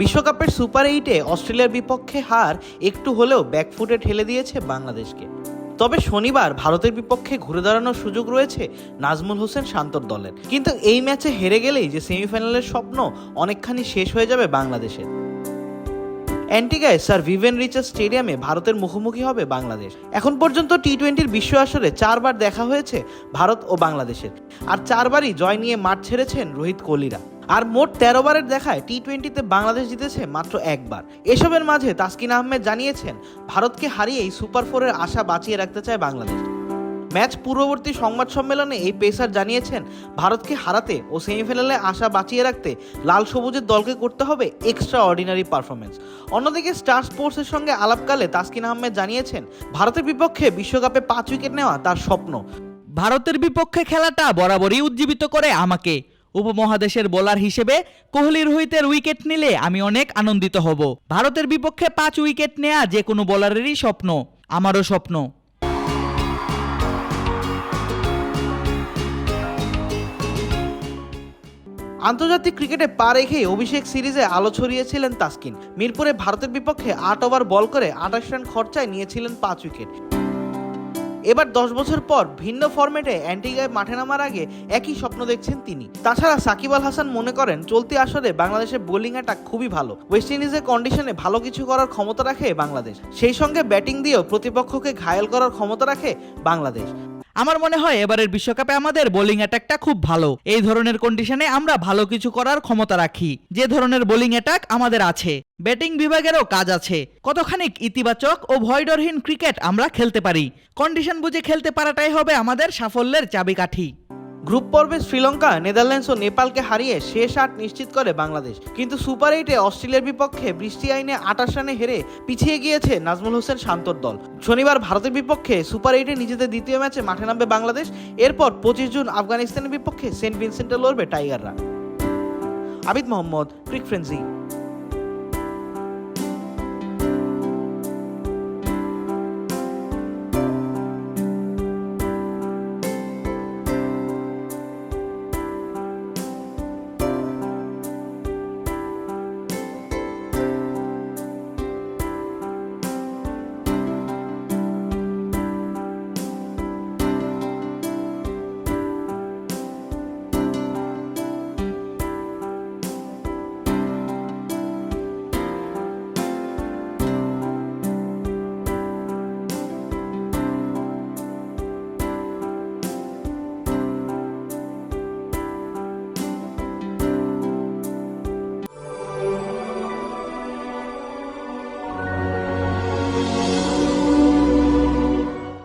বিশ্বকাপের সুপার এইটে অস্ট্রেলিয়ার বিপক্ষে হার একটু হলেও ব্যাকফুটে ঠেলে দিয়েছে বাংলাদেশকে। তবে শনিবার ভারতের বিপক্ষে ঘুরে দাঁড়ানোর সুযোগ রয়েছে নাজমুল হোসেন শান্তর দলের। কিন্তু এই ম্যাচে হেরে গেলেই যে সেমিফাইনালের স্বপ্ন অনেকখানি শেষ হয়ে যাবে বাংলাদেশের। অ্যান্টিগায় স্যার ভিভেন রিচার্ড স্টেডিয়ামে ভারতের মুখোমুখি হবে বাংলাদেশ। এখন পর্যন্ত টি টোয়েন্টির বিশ্ব আসরে চারবার দেখা হয়েছে ভারত ও বাংলাদেশের। আর চারবারই জয় নিয়ে মাঠ ছেড়েছেন রোহিত কোহলিরা। আর মোট তেরো বারের দেখায় টি টোয়েন্টিতে বাংলাদেশ জিতেছে মাত্র একবার। এসবের মাঝে তাসকিন আহমেদ জানিয়েছেন, ভারতকে হারিয়েই সুপার ফোরের আশা বাঁচিয়ে রাখতে চায় বাংলাদেশ। ম্যাচ পূর্ববর্তী সংবাদ সম্মেলনে এই পেসার জানিয়েছেন, ভারতকে হারাতে ও সেমিফাইনালে আশা বাঁচিয়ে রাখতে লাল সবুজের দলকে করতে হবে এক্সট্রা অর্ডিনারি পারফরমেন্স অন্যদিকে স্টার স্পোর্টসের সঙ্গে আলাপকালে তাসকিন আহমেদ জানিয়েছেন, ভারতের বিপক্ষে বিশ্বকাপে পাঁচ উইকেট নেওয়া তার স্বপ্ন। ভারতের বিপক্ষে খেলাটা বরাবরই উজ্জীবিত করে আমাকে। উপমহাদেশের বোলার হিসেবে কোহলি রোহিতের উইকেট নিলে আমি অনেক আনন্দিত হব। ভারতের বিপক্ষে পাঁচ উইকেট নেয়া যে কোনো বোলারেরই স্বপ্ন, আমারও স্বপ্ন। আন্তর্জাতিক ক্রিকেটে পা রেখেই অভিষেক সিরিজে আলো ছড়িয়েছিলেন তাসকিন। মিরপুরে ভারতের বিপক্ষে আট ওভার বল করে আঠাশ রান খরচায় নিয়েছিলেন পাঁচ উইকেট। এবার দশ বছর পর ভিন্ন ফর্মেটে অ্যান্টিগায় মাঠে নামার আগে একই স্বপ্ন দেখছেন তিনি। তাছাড়া সাকিব আল হাসান মনে করেন, চলতি আসরে বাংলাদেশের বোলিং অ্যাটাক খুবই ভালো। ওয়েস্ট ইন্ডিজের কন্ডিশনে ভালো কিছু করার ক্ষমতা রাখে বাংলাদেশ। সেই সঙ্গে ব্যাটিং দিয়েও প্রতিপক্ষকে ঘায়াল করার ক্ষমতা রাখে বাংলাদেশ। আমার মনে হয় এবারের বিশ্বকাপে আমাদের বোলিং অ্যাটাকটা খুব ভালো। এই ধরনের কন্ডিশনে আমরা ভালো কিছু করার ক্ষমতা রাখি। যে ধরনের বোলিং অ্যাটাক আমাদের আছে। ব্যাটিং বিভাগেরও কাজ আছে। কতখানিক ইতিবাচক ও ভয়ডরহীন ক্রিকেট আমরা খেলতে পারি। কন্ডিশন বুঝে খেলতে পারাটাই হবে আমাদের সাফল্যের চাবিকাঠি। গ্রুপ পর্বে শ্রীলঙ্কা, নেদারল্যান্ডস ও নেপালকে হারিয়ে শেষ আট নিশ্চিত করে বাংলাদেশ। কিন্তু সুপার এইটে অস্ট্রেলিয়ার বিপক্ষে বৃষ্টি আইনে আটাশ রানে হেরে পিছিয়ে গিয়েছে নাজমুল হোসেন শান্তর দল। শনিবার ভারতের বিপক্ষে সুপার এইটে নিজেদের দ্বিতীয় ম্যাচে মাঠে নামবে বাংলাদেশ। এরপর পঁচিশ জুন আফগানিস্তানের বিপক্ষে সেন্ট ভিনসেন্টে লড়বে টাইগাররা। আবিদ মোহাম্মদ, ক্রিক ফ্রেন্সি।